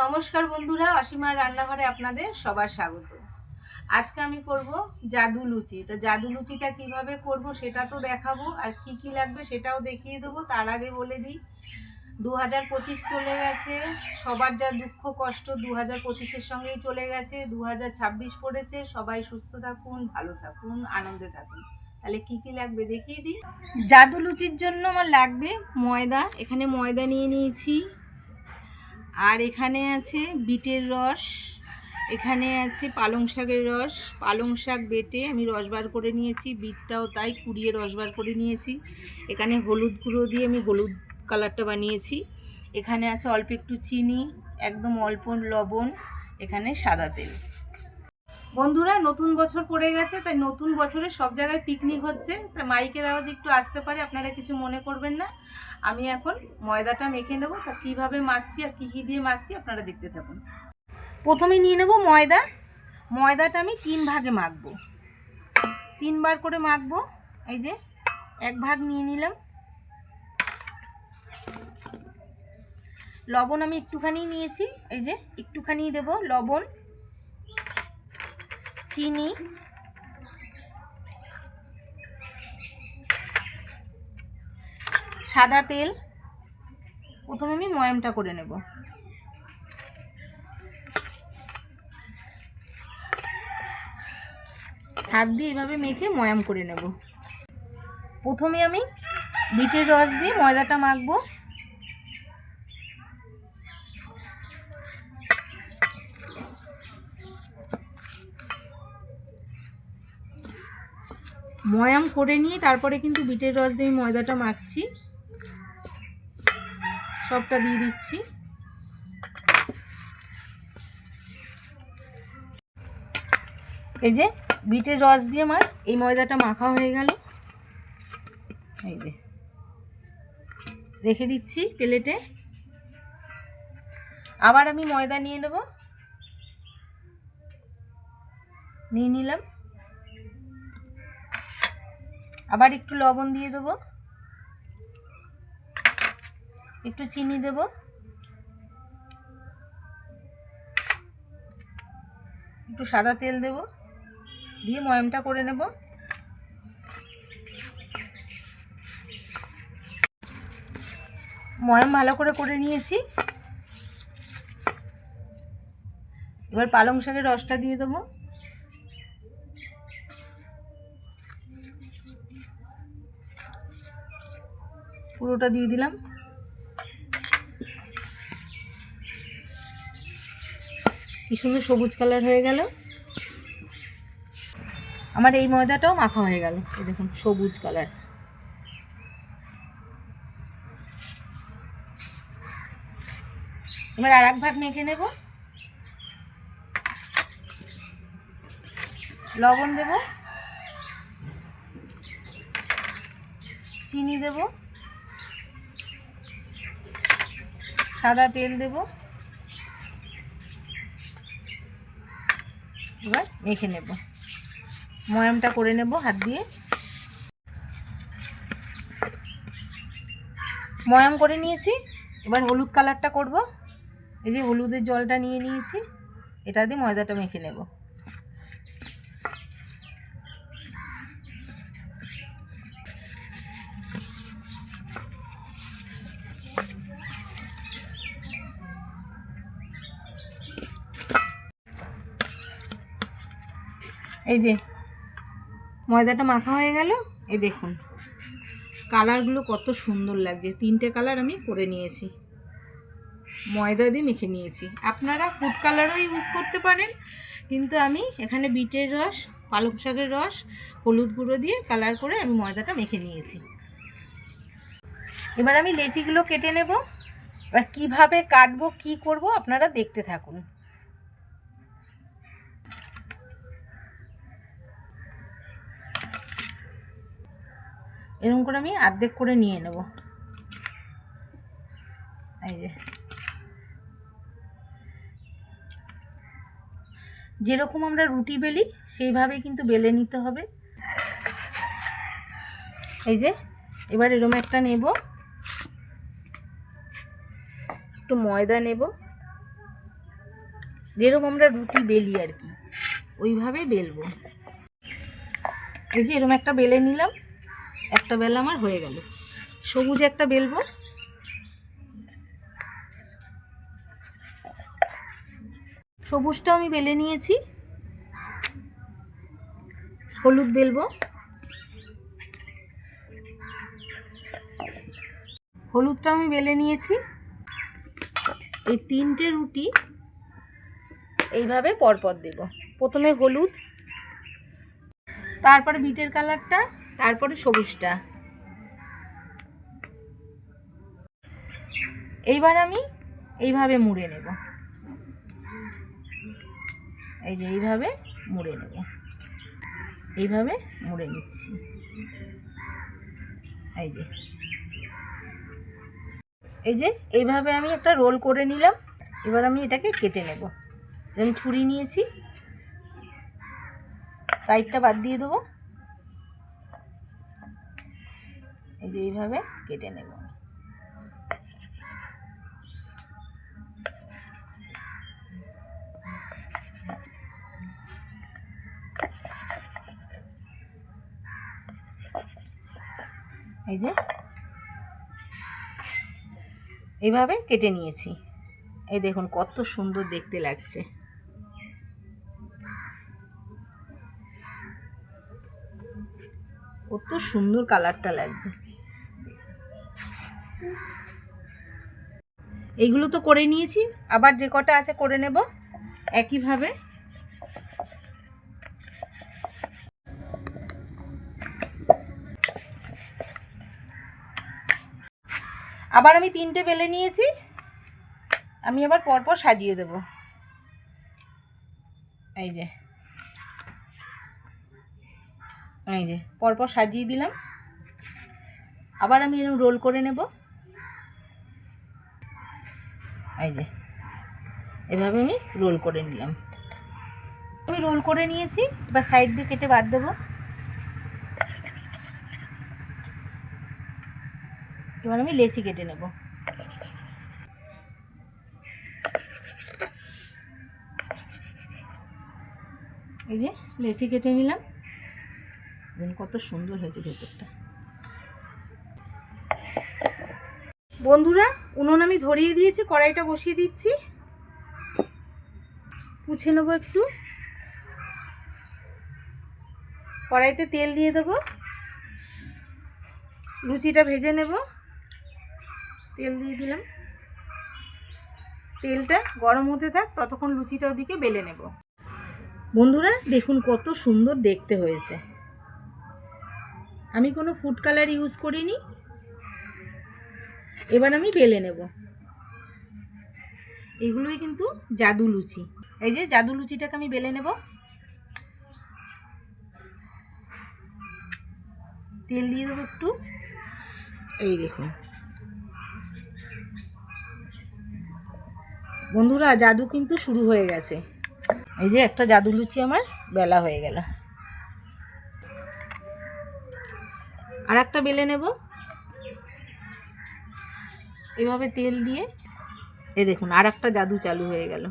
নমস্কার বন্ধুরা, অসীমার রান্নাঘরে আপনাদের সবার স্বাগত। আজকে আমি করব জাদু লুচি। তো জাদু লুচিটা কীভাবে করব সেটা তো দেখাবো, আর কি কি লাগবে সেটাও দেখিয়ে দেবো। তার আগে বলে দিই দু হাজার পঁচিশ চলে গেছে, সবার যা দুঃখ কষ্ট দু হাজার পঁচিশের সঙ্গেই চলে গেছে দু হাজার ছাব্বিশ পড়েছে, সবাই সুস্থ থাকুন, ভালো থাকুন, আনন্দে থাকুন। তাহলে কি কি লাগবে দেখিয়ে দিই? জাদু লুচির জন্য আমার লাগবে ময়দা। এখানে ময়দা নিয়ে নিয়েছি আর এখানে আছে বিটের রস, এখানে আছে পালং শাকের রস। পালং শাক বেটে আমি রস বার করে নিয়েছি, বিটটাও তাই কুড়িয়ে রস বার করে নিয়েছি। এখানে হলুদ গুঁড়ো দিয়ে আমি হলুদ কালারটা বানিয়েছি। এখানে আছে অল্প একটু চিনি, একদম অল্প লবণ, এখানে সাদা তেল। বন্ধুরা, নতুন বছর পড়ে গেছে, তাই নতুন বছরে সব জায়গায় পিকনিক হচ্ছে। তাই মাইকের আওয়াজ একটু আসতে পারে, আপনারা কিছু মনে করবেন না। আমি এখন ময়দাটা মেখে নেব, তা কীভাবে মাখছি আর কী কী দিয়ে মাখছি আপনারা দেখতে থাকুন। প্রথমে নিয়ে নেব ময়দা। ময়দাটা আমি তিন ভাগে মাখবো। তিনবার করে মাখবো। এই যে, এক ভাগ নিয়ে নিলাম। লবণ আমি একটুখানি নিয়েছি। এই যে, একটুখানি দেব লবণ। চিনি। সাদা তেল। প্রথমে আমি ময়ামটা করে নেব। হাত দিয়ে এভাবে মেখে ময়াম করে নেব। প্রথমে আমি বিটের রস দিয়ে ময়দাটা মাখবো। ময়াম করে নিয়ে তারপরে কিন্তু বিটের রস দিয়ে ময়দাটা মাখছি। সবটা দিয়ে দিচ্ছি। এই যে বিটের রস দিয়ে আমার এই ময়দাটা মাখা হয়ে গেল। এই যে। রেখে দিচ্ছি প্লেটে। আবার আমি ময়দা নিয়ে নেব। নিয়ে নিলাম। আবার একটু লবণ দিয়ে দেবো। একটু চিনি দেব। একটু সাদা তেল দেব। দিয়ে ময়ামটা করে নেব। ময়াম ভালো করে করে নিয়েছি। এবার পালং শাকের রসটা দিয়ে দেবো। পুরোটা দিয়ে দিলাম। কি সুন্দর সবুজ কালার হয়ে গেল। আমার এই ময়দাটাও মাখা হয়ে গেল। এই দেখুন, সবুজ কালার। এবার আর এক ভাগ মেখে নেব। লবণ দেব। চিনি দেব। সাদা তেল দেব। এবার মেখে নেব। ময়ামটা করে নেব হাত দিয়ে। ময়াম করে নিয়েছি। এবার হলুদ কালারটা করব। এই যে হলুদের জলটা নিয়ে নিয়েছি। এটা দিয়ে ময়দাটা মেখে নেব। এই যে, ময়দাটা মাখা হয়ে গেল। এই দেখুন, কালারগুলো কত সুন্দর লাগছে। তিনটে কালার আমি করে নিয়েছি। ময়দা দিয়ে মেখে নিয়েছি। আপনারা ফুড কালারও ইউজ করতে পারেন, কিন্তু আমি এখানে বিটের রস পালক শাকের রস, হলুদ গুঁড়ো দিয়ে কালার করে আমি ময়দাটা মেখে নিয়েছি। এবার আমি লেচিগুলো কেটে নেব। এবার কীভাবে কাটবো, কি করব আপনারা দেখতে থাকুন। এরকম করে আমি আর্ধেক করে নিয়ে নেব। এই যে। যেরকম আমরা রুটি বেলি, সেইভাবে কিন্তু বেলে নিতে হবে। এই যে, এবার এরকম একটা নেব। একটু ময়দা নেব। যেরকম আমরা রুটি বেলি আর কি, ওইভাবে বেলবো। এই যে এরকম একটা বেলে নিলাম। একটা বেলা আমার হয়ে গেল। সবুজ একটা বেলবো। সবুজটা আমি বেলে নিয়েছি। হলুদ বেলবো। হলুদটা আমি বেলে নিয়েছি। এই তিনটে রুটি এইভাবে পরপর দেব। প্রথমে হলুদ, তারপরে বিটের কালারটা। তারপরে সবুজটা। এইবার আমি এইভাবে মুড়ে নেব। এই যে এইভাবে মুড়ে নেব। এইভাবে মুড়ে নিচ্ছি। এই যে। এই যে এইভাবে আমি একটা রোল করে নিলাম। এবার আমি এটাকে কেটে নেব। আমি ছুরি নিয়েছি। সাইডটা বাদ দিয়ে দেবো। এই যে এইভাবে কেটে নেব। এই যে এইভাবে কেটে নিয়েছি। এই দেখুন কত সুন্দর দেখতে লাগছে। কত সুন্দর কালারটা লাগছে। এইগুলো তো করে নিয়েছি। আবার যে কটা আছে করে নেব একইভাবে। আবার আমি তিনটে বেলে নিয়েছি। আমি আবার পরপর সাজিয়ে দেব। এই যে। এই যে, পরপর সাজিয়ে দিলাম। আবার আমি এরকম রোল করে নেব। এই যে, এভাবে আমি রোল করে নিলাম। আমি রোল করে নিয়েছি, এবার সাইড দিয়ে কেটে বাদ দেবো। এবার আমি লেচি কেটে নেব। এই যে, লেচি কেটে নিলাম। কত সুন্দর হয়েছে ভেতরটা। বন্ধুরা, উনুন আমি ধরিয়ে দিয়েছি, কড়াইটা বসিয়ে দিচ্ছি। পুছে নেব একটু। কড়াইতে তেল দিয়ে দেবো। লুচিটা ভেজে নেব। তেল দিয়ে দিলাম। তেলটা গরম হতে থাক, ততক্ষণ লুচিটা ওদিকে বেলে নেব। বন্ধুরা, দেখুন কত সুন্দর দেখতে হয়েছে। আমি কোনো ফুড কালার ইউজ করিনি। এবার আমি বেলে নেব। এগুলোই কিন্তু জাদু লুচি। এই যে জাদু লুচিটাকে আমি বেলে নেব। তেল দিয়ে দেবো একটু। এই দেখুন। বন্ধুরা, জাদু কিন্তু শুরু হয়ে গেছে। এই যে একটা জাদু লুচি আমার বেলা হয়ে গেল। আর একটা বেলে নেব। এভাবে তেল দিয়ে এ দেখুন আর একটা জাদু চালু হয়ে গেল।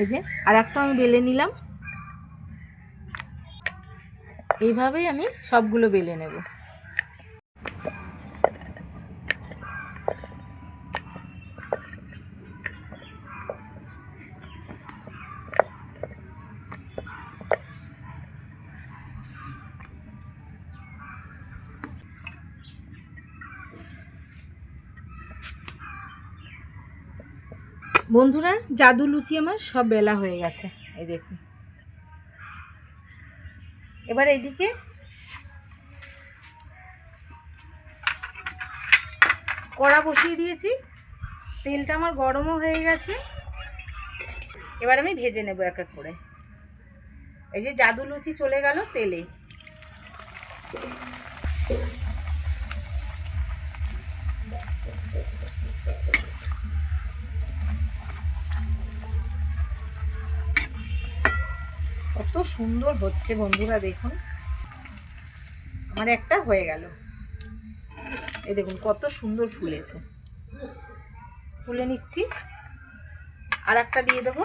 এই যে আর একটা আমি বেলে নিলাম। এইভাবেই আমি সবগুলো বেলে নেব। বন্ধুরা, জাদু লুচি আমার সব বেলা হয়ে গেছে। এই দেখুন। এবার এইদিকে কড়া বসিয়ে দিয়েছি। তেলটা আমার গরমও হয়ে গেছে। এবার আমি ভেজে নেব এক এক করে। এই যে জাদু লুচি চলে গেল তেলে। কত সুন্দর হচ্ছে বন্ধুরা, দেখুন। আমার একটা হয়ে গেল। এই দেখুন, কত সুন্দর ফুলেছে। ফুলে নিচ্ছি। আর একটা দিয়ে দেবো।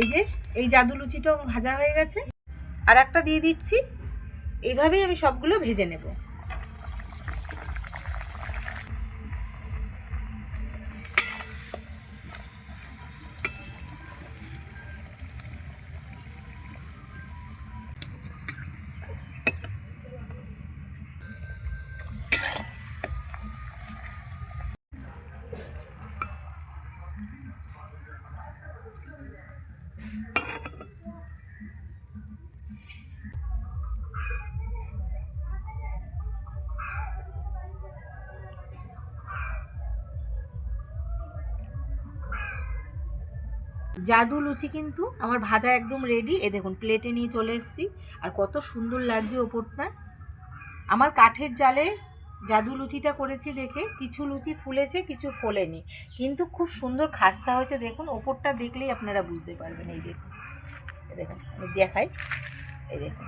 এই যে, এই জাদু লুচিটাও ভাজা হয়ে গেছে। আর একটা দিয়ে দিচ্ছি। এইভাবেই আমি সবগুলো ভেজে নেব। জাদু লুচি কিন্তু আমার ভাজা একদম রেডি এ দেখুন প্লেটে নিয়ে চলে এসেছি। আর কত সুন্দর লাগছে ওপরটা। আমার কাঠের জালে জাদু লুচিটা করেছি দেখে। কিছু লুচি ফুলেছে, কিছু ফোলেনি। কিন্তু খুব সুন্দর খাস্তা হয়েছে। দেখুন, ওপরটা দেখলেই আপনারা বুঝতে পারবেন। এই দেখুন দেখুন, আমি দেখাই। এই দেখুন,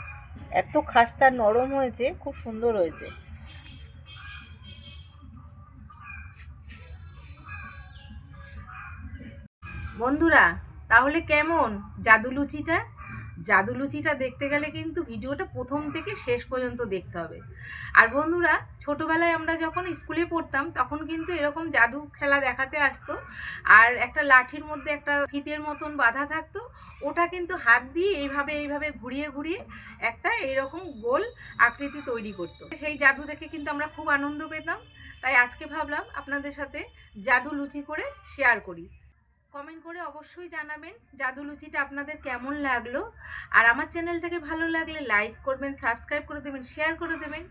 এত খাস্তা নরম হয়েছে, খুব সুন্দর হয়েছে। বন্ধুরা, তাহলে কেমন জাদু লুচিটা? জাদু লুচিটা দেখতে গেলে কিন্তু ভিডিওটা প্রথম থেকে শেষ পর্যন্ত দেখতে হবে। আর বন্ধুরা, ছোটোবেলায় আমরা যখন স্কুলে পড়তাম, তখন কিন্তু এরকম জাদু খেলা দেখাতে আসতো। আর একটা লাঠির মধ্যে একটা ফিতের মতন বাঁধা থাকতো। ওটা কিন্তু হাত দিয়ে এইভাবে এইভাবে ঘুরিয়ে ঘুরিয়ে একটা এইরকম গোল আকৃতি তৈরি করতো। সেই জাদু দেখে কিন্তু আমরা খুব আনন্দ পেতাম। তাই আজকে ভাবলাম আপনাদের সাথে জাদু লুচি করে শেয়ার করি। কমেন্ট করে অবশ্যই জানাবেন জাদু লুচিটা আপনাদের কেমন লাগল। আর আমার চ্যানেলটাকে ভালো লাগলে লাইক করবেন সাবস্ক্রাইব করে দেবেন শেয়ার করে দেবেন।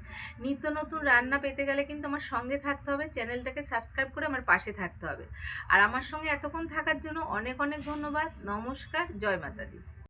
নিত্য নতুন রান্না পেতে গেলে কিন্তু আমার সঙ্গে থাকতে হবে, চ্যানেলটাকে সাবস্ক্রাইব করে আমার পাশে থাকতে হবে। আর আমার সঙ্গে এতক্ষণ থাকার জন্য অনেক অনেক ধন্যবাদ। নমস্কার, জয় মাতা